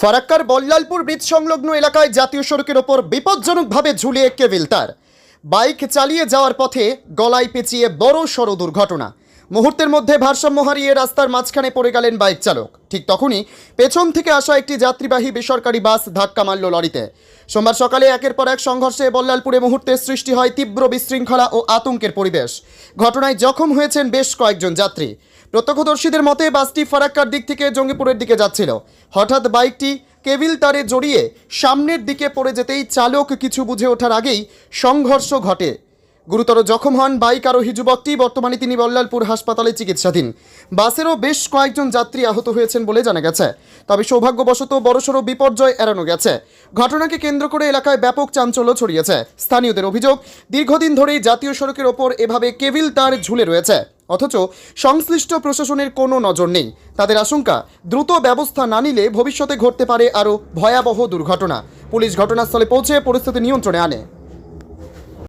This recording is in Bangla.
ফারাক্কার বল্লালপুর ব্রিজ সংলগ্ন এলাকায় জাতীয় সড়কের ওপর বিপজ্জনকভাবে ঝুলিয়ে কেবিল তার। বাইক চালিয়ে যাওয়ার পথে গলায় পেঁচিয়ে বড় সড় দুর্ঘটনা। মুহূর্তের মধ্যে ভারসাম্য হারিয়ে রাস্তার মাঝখানে পড়ে গেলেন বাইক চালক। ঠিক তখনই পেছন থেকে আসা একটি যাত্রীবাহী বেসরকারি বাস ধাক্কা মারল লরিতে। সোমবার সকালে একের পর এক সংঘর্ষে বল্লালপুরে মুহূর্তে সৃষ্টি হয় তীব্র বিশৃঙ্খলা ও আতঙ্কের পরিবেশ। ঘটনায় জখম হয়েছেন বেশ কয়েকজন যাত্রী। প্রত্যক্ষদর্শীদের মতে, বাসটি ফারাক্কার দিক থেকে জঙ্গিপুরের দিকে যাচ্ছিল। হঠাৎ বাইকটি কেবিল তারে জড়িয়ে সামনের দিকে পড়ে যেতেই চালক কিছু বুঝে ওঠার আগেই সংঘর্ষ ঘটে। গুরুতর জখম হন বাইক আরোহী যুবকটি। বর্তমানে তিনি বল্লালপুর হাসপাতালে চিকিৎসাধীন। বাসেরও বেশ কয়েকজন যাত্রী আহত হয়েছেন বলে জানা গেছে। তবে সৌভাগ্যবশত বড়সড় বিপর্যয় এড়ানো গেছে। ঘটনাকে কেন্দ্র করে এলাকায় ব্যাপক চাঞ্চল্য ছড়িয়েছে। স্থানীয়দের অভিযোগ, দীর্ঘদিন ধরেই জাতীয় সড়কের ওপর এভাবে কেবিল তার ঝুলে রয়েছে। অথচ সংশ্লিষ্ট প্রশাসনের কোনো নজর নেই। তাদের আশঙ্কা, দ্রুত ব্যবস্থা না নিলে ভবিষ্যতে ঘটতে পারে আরও ভয়াবহ দুর্ঘটনা। পুলিশ ঘটনাস্থলে পৌঁছে পরিস্থিতি নিয়ন্ত্রণে আনে।